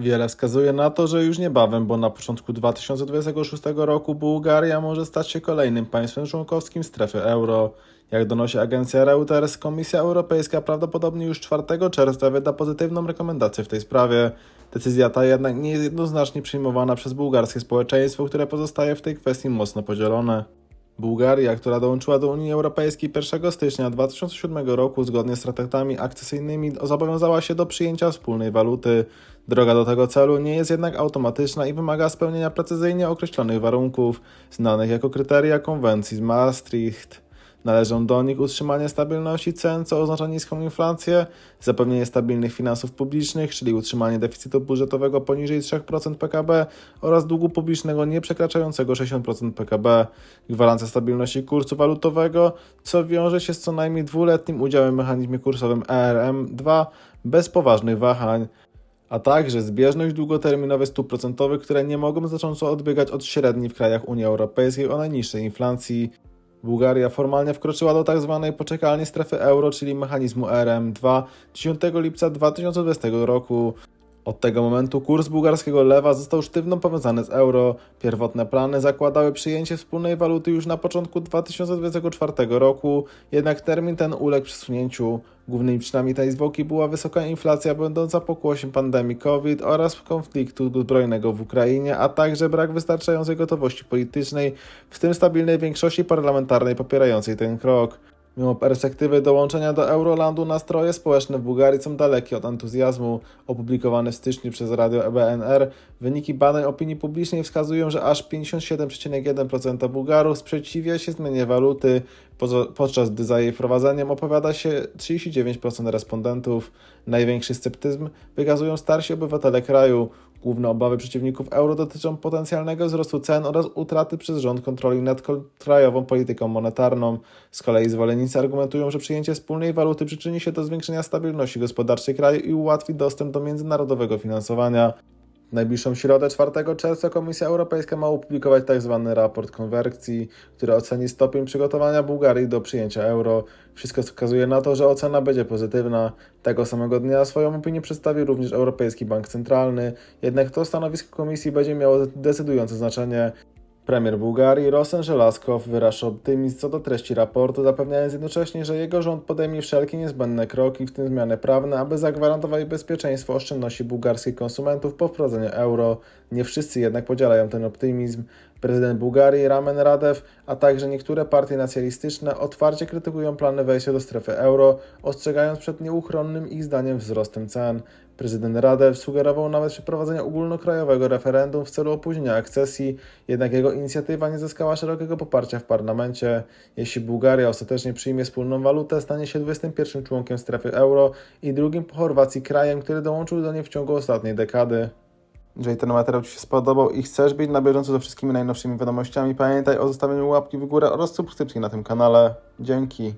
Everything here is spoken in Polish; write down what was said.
Wiele wskazuje na to, że już niebawem, bo na początku 2026 roku Bułgaria może stać się kolejnym państwem członkowskim strefy euro. Jak donosi agencja Reuters, Komisja Europejska prawdopodobnie już 4 czerwca wyda pozytywną rekomendację w tej sprawie. Decyzja ta jednak nie jest jednoznacznie przyjmowana przez bułgarskie społeczeństwo, które pozostaje w tej kwestii mocno podzielone. Bułgaria, która dołączyła do Unii Europejskiej 1 stycznia 2007 roku zgodnie z traktatami akcesyjnymi, zobowiązała się do przyjęcia wspólnej waluty. Droga do tego celu nie jest jednak automatyczna i wymaga spełnienia precyzyjnie określonych warunków, znanych jako kryteria konwencji z Maastricht. Należą do nich utrzymanie stabilności cen, co oznacza niską inflację, zapewnienie stabilnych finansów publicznych, czyli utrzymanie deficytu budżetowego poniżej 3% PKB oraz długu publicznego nie przekraczającego 60% PKB, gwarancja stabilności kursu walutowego, co wiąże się z co najmniej dwuletnim udziałem w mechanizmie kursowym ERM2 bez poważnych wahań a także zbieżność długoterminowych stóp procentowych, które nie mogą znacząco odbiegać od średniej w krajach Unii Europejskiej o najniższej inflacji. Bułgaria formalnie wkroczyła do tzw. poczekalni strefy euro, czyli mechanizmu RM2 10 lipca 2020 roku. Od tego momentu kurs bułgarskiego lewa został sztywno powiązany z euro. Pierwotne plany zakładały przyjęcie wspólnej waluty już na początku 2024 roku, jednak termin ten uległ przesunięciu. Głównymi przyczynami tej zwłoki była wysoka inflacja będąca pokłosiem pandemii COVID oraz konfliktu zbrojnego w Ukrainie, a także brak wystarczającej gotowości politycznej, w tym stabilnej większości parlamentarnej popierającej ten krok. Mimo perspektywy dołączenia do Eurolandu nastroje społeczne w Bułgarii są dalekie od entuzjazmu. Opublikowane w styczniu przez radio E BNR wyniki badań opinii publicznej wskazują, że aż 57,1% Bułgarów sprzeciwia się zmianie waluty, podczas gdy za jej wprowadzeniem opowiada się 39% respondentów. Największy sceptyzm wykazują starsi obywatele kraju. Główne obawy przeciwników euro dotyczą potencjalnego wzrostu cen oraz utraty przez rząd kontroli nad krajową polityką monetarną. Z kolei zwolennicy argumentują, że przyjęcie wspólnej waluty przyczyni się do zwiększenia stabilności gospodarczej kraju i ułatwi dostęp do międzynarodowego finansowania. W najbliższą środę 4 czerwca Komisja Europejska ma opublikować tzw. raport konwersji, który oceni stopień przygotowania Bułgarii do przyjęcia euro. Wszystko wskazuje na to, że ocena będzie pozytywna. Tego samego dnia swoją opinię przedstawi również Europejski Bank Centralny, jednak to stanowisko Komisji będzie miało decydujące znaczenie. Premier Bułgarii Rosen Żelazkow wyraża optymizm co do treści raportu, zapewniając jednocześnie, że jego rząd podejmie wszelkie niezbędne kroki, w tym zmiany prawne, aby zagwarantować bezpieczeństwo oszczędności bułgarskich konsumentów po wprowadzeniu euro. Nie wszyscy jednak podzielają ten optymizm. Prezydent Bułgarii Ramen Radew, a także niektóre partie nacjonalistyczne otwarcie krytykują plany wejścia do strefy euro, ostrzegając przed nieuchronnym ich zdaniem wzrostem cen. Prezydent Radew sugerował nawet przeprowadzenie ogólnokrajowego referendum w celu opóźnienia akcesji, jednak jego inicjatywa nie zyskała szerokiego poparcia w parlamencie. Jeśli Bułgaria ostatecznie przyjmie wspólną walutę, stanie się 21 członkiem strefy euro i drugim po Chorwacji krajem, który dołączył do niej w ciągu ostatniej dekady. Jeżeli ten materiał Ci się spodobał i chcesz być na bieżąco ze wszystkimi najnowszymi wiadomościami, pamiętaj o zostawieniu łapki w górę oraz subskrypcji na tym kanale. Dzięki.